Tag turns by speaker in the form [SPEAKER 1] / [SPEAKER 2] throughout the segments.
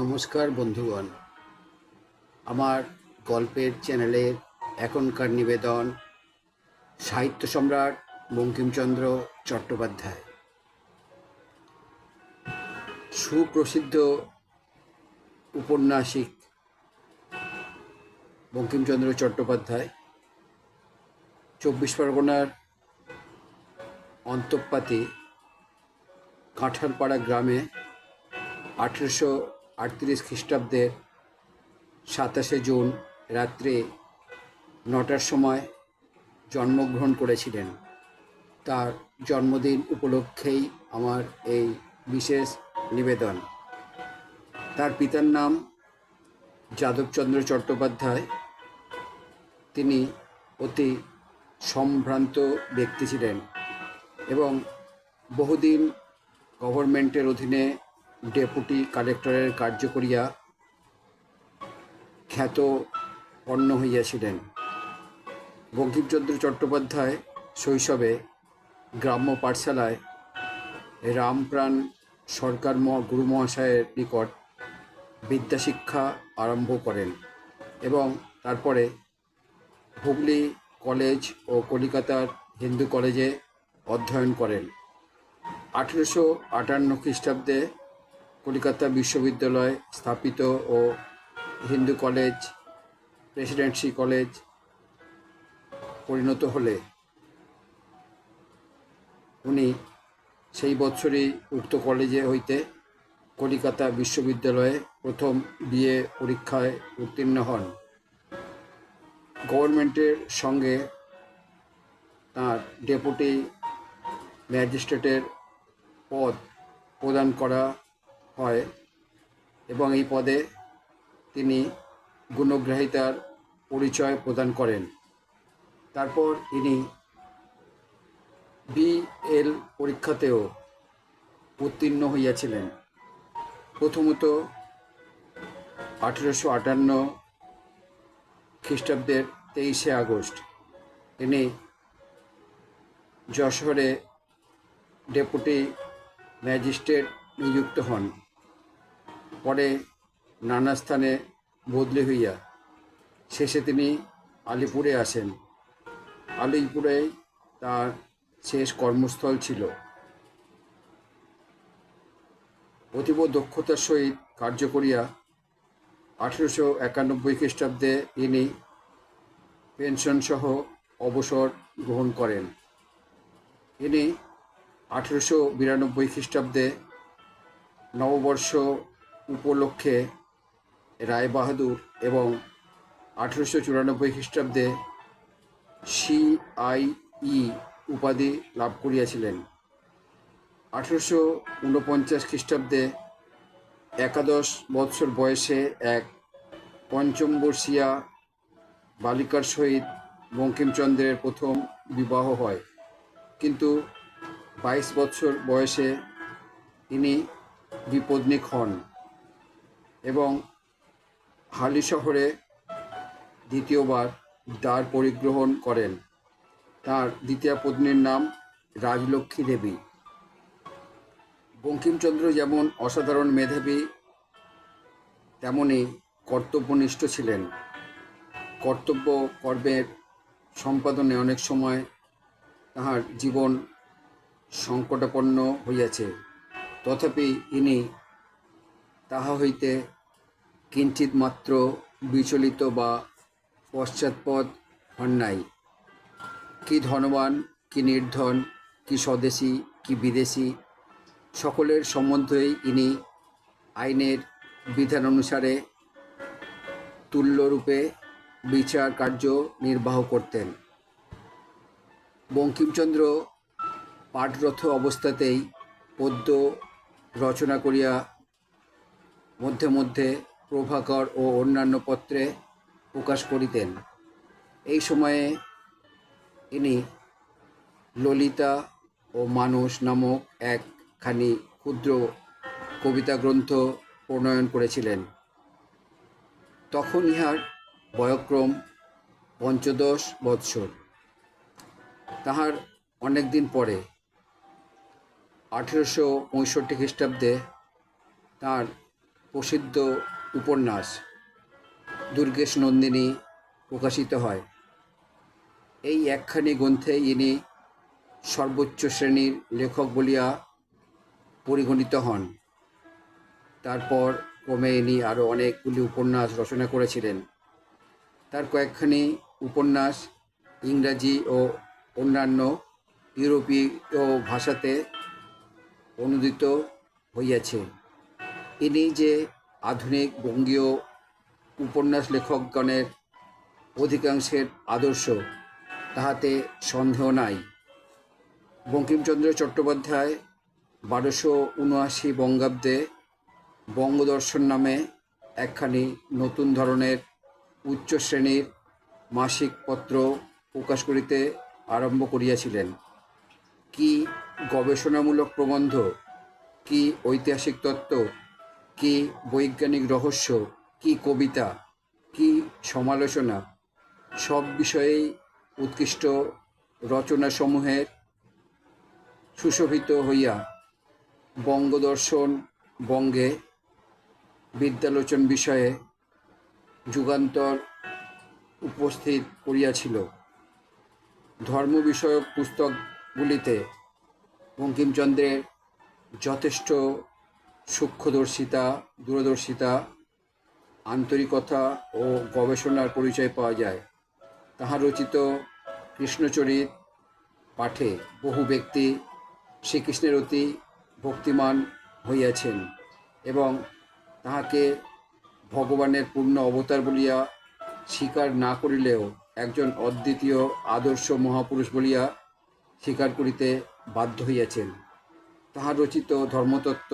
[SPEAKER 1] নমস্কার বন্ধুগণ। আমার গল্পের চ্যানেলের এখনকার নিবেদন, সাহিত্য সম্রাট বঙ্কিমচন্দ্র চট্টোপাধ্যায়। সুপ্রসিদ্ধ উপন্যাসিক বঙ্কিমচন্দ্র চট্টোপাধ্যায়, চব্বিশ পরগনার অন্তঃপাতি, কাঁঠালপাড়া গ্রামে আঠেরোশো আটত্রিশ খ্রিস্টাব্দের সাতাশে জুন রাত্রে নটার সময় জন্মগ্রহণ করেছিলেন। তার জন্মদিন উপলক্ষেই আমার এই বিশেষ নিবেদন। তার পিতার নাম যাদবচন্দ্র চট্টোপাধ্যায়। তিনি অতি সম্ভ্রান্ত ব্যক্তি ছিলেন এবং বহুদিন গভর্নমেন্টের অধীনে ডেপুটি কালেক্টরের কার্য করিয়া খ্যাত পণ্য হইয়াছিলেন বঙ্কিমচন্দ্র চট্টোপাধ্যায় শৈশবে গ্রাম্য পাঠশালায় রামপ্রাণ সরকার গুরু মহাশয়ের নিকট বিদ্যাশিক্ষা আরম্ভ করেন এবং তারপরে হুগলি কলেজ ও কলিকাতার হিন্দু কলেজে অধ্যয়ন করেন। আঠেরোশো আটান্ন খ্রিস্টাব্দে কলকাতা বিশ্ববিদ্যালয় স্থাপিত ও হিন্দু কলেজ, প্রেসিডেন্সি কলেজ পরিণত হলে উনি সেই বছরই উক্ত কলেজে হইতে কলিকাতা বিশ্ববিদ্যালয়ে প্রথম বিএ পরীক্ষায় উত্তীর্ণ হন। গভর্নমেন্টের সঙ্গে তার ডেপুটি ম্যাজিস্ট্রেটের পদ প্রদান করা হয় এবং এই পদে তিনি গুণগ্রাহিতার পরিচয় প্রদান করেন। তারপর ইনি বিএল পরীক্ষাতেও উত্তীর্ণ হইয়াছিলেন। প্রথমত আঠেরোশো আটান্ন খ্রিস্টাব্দের তেইশে আগস্ট তিনি যশোরে ডেপুটি ম্যাজিস্ট্রেট নিযুক্ত হন। পরে নানা স্থানে বদলি হইয়া শেষে তিনি আলিপুরে আসেন। আলিপুরে তার শেষ কর্মস্থল ছিল। অতীব দক্ষতার সহিত কার্য করিয়া আঠেরোশো একানব্বই খ্রিস্টাব্দে ইনি পেনশনসহ অবসর গ্রহণ করেন। তিনি আঠেরোশো বিরানব্বই খ্রিস্টাব্দে নববর্ষ উপলক্ষে রায়বাহাদুর এবং আঠেরোশো চুরানব্বই খ্রিস্টাব্দে সিআইই উপাধি লাভ করিয়াছিলেন। আঠেরোশো ঊনপঞ্চাশ খ্রিস্টাব্দে একাদশ বৎসর বয়সে এক পঞ্চম বর্ষীয়া বালিকার সহিত বঙ্কিমচন্দ্রের প্রথম বিবাহ হয়। কিন্তু বাইশ বছর বয়সে তিনি বিপদনিক হন। এবং হালি শহরে দ্বিতীয়বার দ্বার পরিগ্রহণ করেন। তার দ্বিতীয় পত্নীর নাম রাজলক্ষ্মী দেবী। বঙ্কিমচন্দ্র যেমন অসাধারণ মেধাবী, তেমনি কর্তব্যনিষ্ঠ ছিলেন। কর্তব্য কর্মের সম্পাদনে অনেক সময় তাহার জীবন সংকটাপন্ন হইয়াছে। তথাপি ইনি তাহা হইতে কিঞ্চিত মাত্র বিচলিত বা পশ্চাৎপদ হন নাই। কি ধনবান, কি নির্ধন, কি স্বদেশী, কি বিদেশি, সকলের সম্বন্ধেই ইনি আইনের বিধান অনুসারে তুল্যরূপে বিচার কার্য নির্বাহ করতেন। বঙ্কিমচন্দ্র পাঠরথ অবস্থাতেই পদ্য রচনা করিয়া মধ্যে মধ্যে প্রভাকর ও অন্যান্য পত্রে প্রকাশ করিতেন। এই সময়ে ইনি ললিতা ও মানুষ নামক একখানি ক্ষুদ্র কবিতা গ্রন্থ প্রণয়ন করেছিলেন। তখন ইহার বয়ক্রম পঞ্চদশ বৎসর। তাহার অনেক দিন পরে আঠেরোশো পঁয়ষট্টি খ্রিস্টাব্দে তাঁর প্রসিদ্ধ উপন্যাস দুর্গেশ নন্দিনী প্রকাশিত হয়। এই একখানি গ্রন্থে ইনি সর্বোচ্চ শ্রেণির লেখক বলিয়া পরিগণিত হন। তারপর ক্রমে ইনি আরও অনেকগুলি উপন্যাস রচনা করেছিলেন। তার কয়েকখানি উপন্যাস ইংরাজি ও অন্যান্য ইউরোপীয় ভাষাতে অনুদিত হইয়াছে। ইনি যে আধুনিক বঙ্গীয় উপন্যাস লেখকগণের অধিকাংশের আদর্শ, তাহাতে সন্দেহ নাই। বঙ্কিমচন্দ্র চট্টোপাধ্যায় বারোশো উনআশি বঙ্গাব্দে বঙ্গদর্শন নামে একখানি নতুন ধরনের উচ্চ শ্রেণির মাসিক পত্র প্রকাশ করিতে আরম্ভ করিয়াছিলেন। কি গবেষণামূলক প্রবন্ধ, কি ঐতিহাসিক তত্ত্ব কি বৈজ্ঞানিক রহস্য, কি কবিতা, কি সমালোচনা, সব বিষয়েই উৎকৃষ্ট রচনাসমূহের সুশোভিত হইয়া বঙ্গদর্শন, বঙ্গে বিদ্যালোচন বিষয়ে যুগান্তর উপস্থিত করিয়াছিল। ধর্ম বিষয়ক পুস্তকগুলিতে বঙ্কিমচন্দ্রের যথেষ্ট সূক্ষ্মদর্শিতা, দূরদর্শিতা, আন্তরিকতা ও গবেষণার পরিচয় পাওয়া যায়। তাহার রচিত কৃষ্ণচরিত পাঠে বহু ব্যক্তি শ্রীকৃষ্ণের অতি ভক্তিমান হইয়াছেন এবং তাহাকে ভগবানের পূর্ণ অবতার বলিয়া স্বীকার না করিলেও একজন অদ্বিতীয় আদর্শ মহাপুরুষ বলিয়া স্বীকার করিতে বাধ্য হইয়াছেন। তাহার রচিত ধর্মতত্ত্ব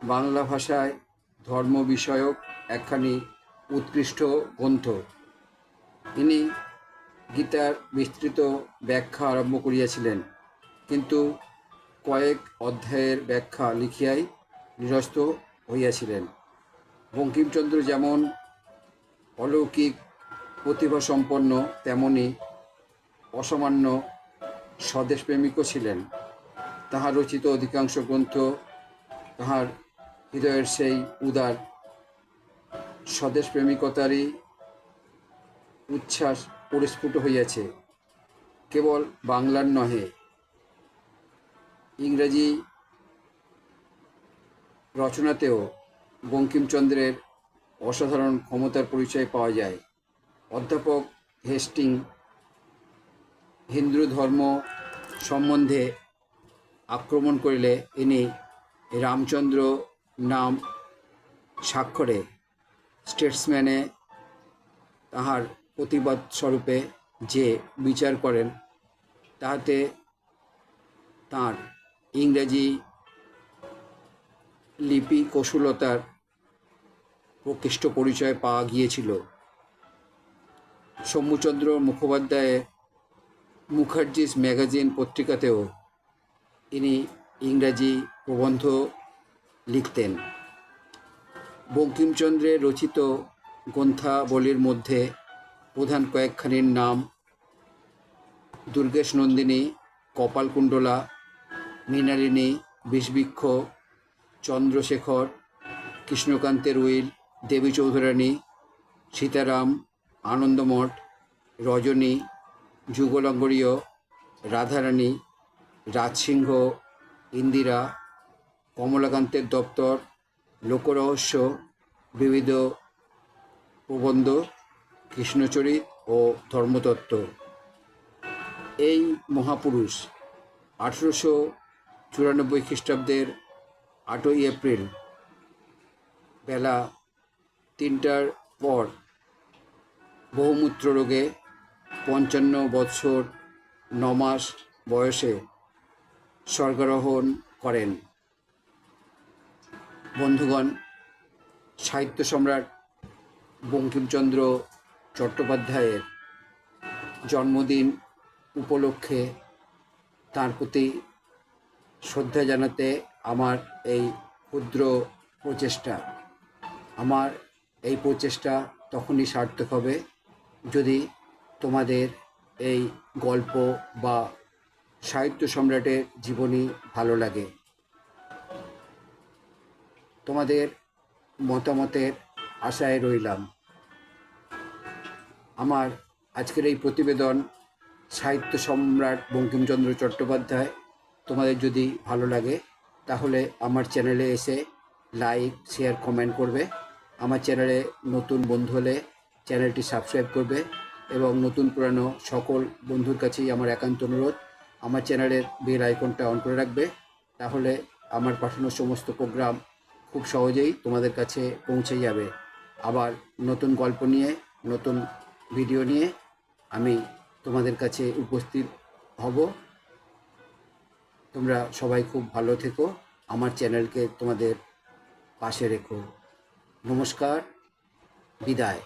[SPEAKER 1] বাংলা ভাষায় ধর্ম বিষয়ক একখানি উৎকৃষ্ট গ্রন্থ। ইনি গীতার বিস্তৃত ব্যাখ্যা আরম্ভ করিয়াছিলেন, কিন্তু কয়েক অধ্যায়ের ব্যাখ্যা লিখিয়াই নিরস্ত হইয়াছিলেন। বঙ্কিমচন্দ্র যেমন অলৌকিক প্রতিভা সম্পন্ন তেমনি অসামান্য স্বদেশপ্রেমিকও ছিলেন। তাহার রচিত অধিকাংশ গ্রন্থ তাহার হৃদয়ের সেই উদার স্বদেশ প্রেমিকতারই উচ্ছ্বাস পরিস্ফুট হইয়াছে। কেবল বাংলার নহে, ইংরেজি রচনাতেও বঙ্কিমচন্দ্রের অসাধারণ ক্ষমতার পরিচয় পাওয়া যায়। অধ্যাপক হেস্টিং, হিন্দু ধর্ম সম্বন্ধে আক্রমণ করিলে ইনি রামচন্দ্র নাম স্বাক্ষরে স্টেটসম্যানে তাহার প্রতিবাদ স্বরূপে যে বিচার করেন, তাহাতে তাঁর ইংরেজি লিপি কৌশলতার প্রকৃষ্ট পরিচয় পাওয়া গিয়েছিল। শম্ভুচন্দ্র মুখোপাধ্যায়ের মুখার্জিস ম্যাগাজিন পত্রিকাতেও ইনি ইংরাজি প্রবন্ধ লিখতেন। বঙ্কিমচন্দ্রের রচিত গ্রন্থাবলীর মধ্যে প্রধান কয়েকখানির নাম দুর্গেশ নন্দিনী, কপালকুণ্ডলা, মৃণালিনী, বিষবৃক্ষ, চন্দ্রশেখর, কৃষ্ণকান্তের উইল, দেবী চৌধুরানী, সীতারাম, আনন্দমঠ, রজনী, যুগলঙ্গরীয়, রাধারানী, রাজসিংহ, ইন্দিরা কমলাকান্তের দপ্তর, লোকরহস্য, বিবিধ প্রবন্ধ, কৃষ্ণচরিত ও ধর্মতত্ত্ব। এই মহাপুরুষ আঠেরোশো চুরানব্বই খ্রিস্টাব্দের আটই এপ্রিল বেলা তিনটার পর বহুমূত্র রোগে পঞ্চান্ন বৎসর নমাস বয়সে স্বর্গারোহণ করেন। বন্ধুগণ, সাহিত্য সম্রাট বঙ্কিমচন্দ্র চট্টোপাধ্যায়ের জন্মদিন উপলক্ষে তার প্রতি শ্রদ্ধা জানাতে আমার এই ক্ষুদ্র প্রচেষ্টা। আমার এই প্রচেষ্টা তখনই সার্থক হবে যদি তোমাদের এই গল্প বা সাহিত্য সম্রাটের জীবনী ভালো লাগে। তোমাদের মতামতের আশায় রইলাম। আমার আজকের এই প্রতিবেদন সাহিত্য সম্রাট বঙ্কিমচন্দ্র চট্টোপাধ্যায়, তোমাদের যদি ভালো লাগে, তাহলে আমার চ্যানেলে এসে লাইক, শেয়ার, কমেন্ট করবে। আমার চ্যানেলে নতুন বন্ধু হলে চ্যানেলটি সাবস্ক্রাইব করবে এবং নতুন পুরানো সকল বন্ধুর কাছেই আমার একান্ত অনুরোধ, আমার চ্যানেলের বেল আইকনটা অন করে রাখবে। তাহলে আমার পাঠানো সমস্ত প্রোগ্রাম খুব সহজেই তোমাদের কাছে পৌঁছে যাবে। আবার নতুন গল্প নিয়ে, নতুন ভিডিও নিয়ে আমি তোমাদের কাছে উপস্থিত হব। তোমরা সবাই খুব ভালো থেকো। আমার চ্যানেলকে তোমাদের পাশে রেখো। নমস্কার, বিদায়।